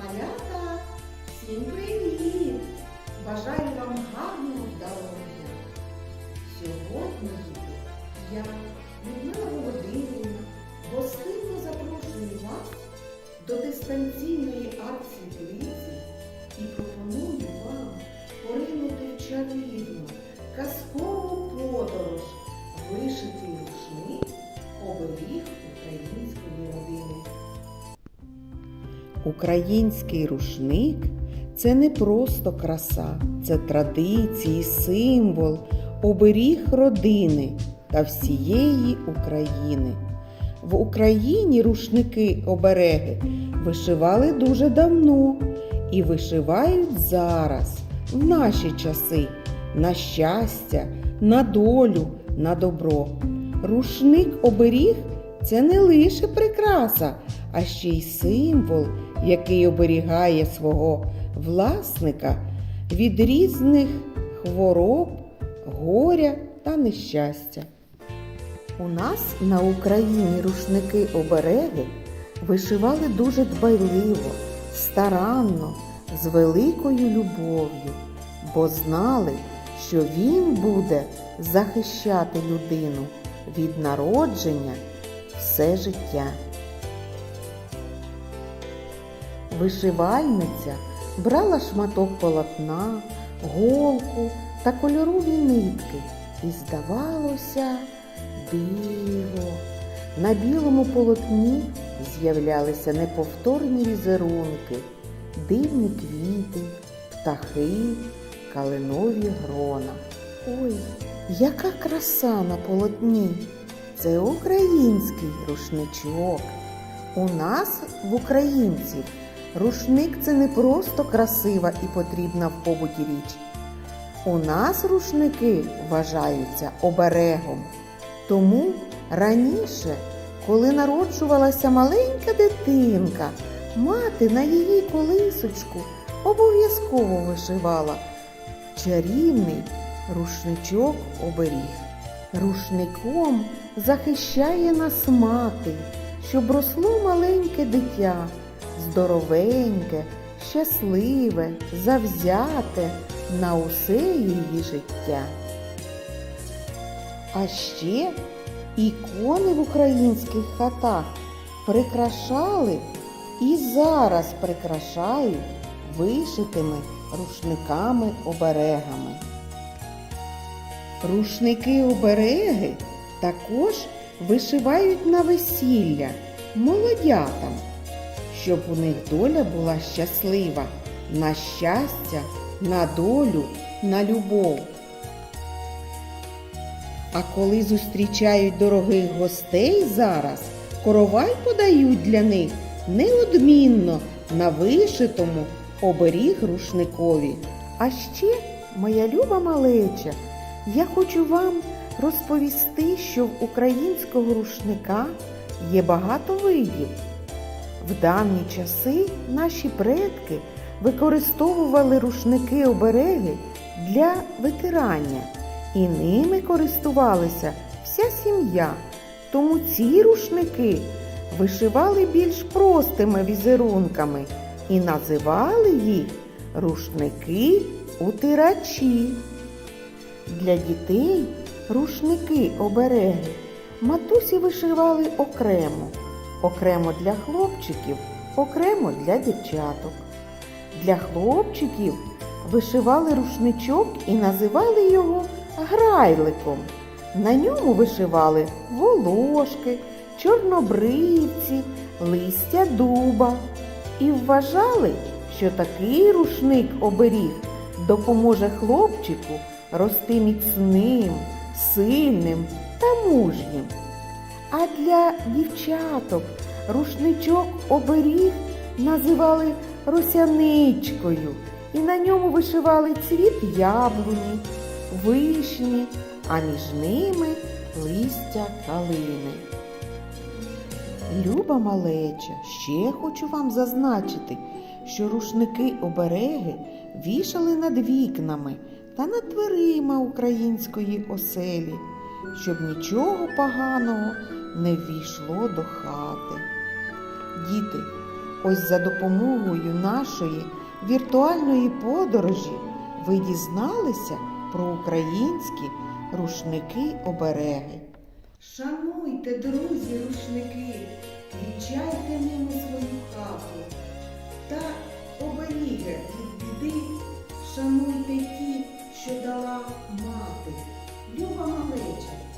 Малята, всім привіт! Бажаю вам гарного здоров'я. Сьогодні я, Людмила Володимирівна, гостинно запрошую вас до дистанційної акції дивіться і пропоную вам поринути в чарівну, казкову подорож, вишитий рушник, оберіг української родини. Український рушник це не просто краса, це традиції, символ, оберіг родини та всієї України. В Україні рушники обереги вишивали дуже давно і вишивають зараз, в наші часи, на щастя, на долю, на добро. Рушник оберіг це не лише прикраса, а ще й символ, який оберігає свого власника від різних хвороб, горя та нещастя. У нас на Україні рушники обереги вишивали дуже дбайливо, старанно, з великою любов'ю, бо знали, що він буде захищати людину від народження все життя. Вишивальниця брала шматок полотна, голку та кольорові нитки, і здавалося диво. На білому полотні з'являлися неповторні візерунки, дивні квіти, птахи, калинові грона. Ой, яка краса на полотні! Це український рушничок. У нас в українців рушник це не просто красива і потрібна в побуті річ. У нас рушники вважаються оберегом. Тому раніше, коли народжувалася маленька дитинка, мати на її колисочку обов'язково вишивала чарівний рушничок оберіг. Рушником захищає нас мати, щоб росло маленьке дитя, здоровеньке, щасливе, завзяте на усе її життя. А ще ікони в українських хатах прикрашали і зараз прикрашають вишитими рушниками-оберегами. Рушники-обереги також вишивають на весілля молодятам, щоб у них доля була щаслива, на щастя, на долю, на любов. А коли зустрічають дорогих гостей зараз, коровай подають для них неодмінно на вишитому оберіг рушникові. А ще, моя люба малеча, я хочу вам розповісти, що в українського рушника є багато видів. В давні часи наші предки використовували рушники обереги для витирання, і ними користувалася вся сім'я. Тому ці рушники вишивали більш простими візерунками і називали їх рушники утирачі. Для дітей рушники обереги матусі вишивали окремо, окремо для хлопчиків, окремо для дівчаток. Для хлопчиків вишивали рушничок і називали його грайликом. На ньому вишивали волошки, чорнобривці, листя дуба і вважали, що такий рушник оберіг допоможе хлопчику рости міцним, сильним та мужнім. А для дівчаток рушничок оберіг називали росяничкою і на ньому вишивали цвіт яблуні, вишні, а між ними листя калини. Люба малеча, ще хочу вам зазначити, що рушники обереги вішали над вікнами та над дверима української оселі, щоб нічого поганого не ввійшло до хати. Діти, Ось за допомогою нашої віртуальної подорожі ви дізналися про українські рушники-обереги. Шануйте, друзі, рушники, вічайте ними свою хату. Та оберіги від біди, шануйте ті, що дала мати. Люба малеча. А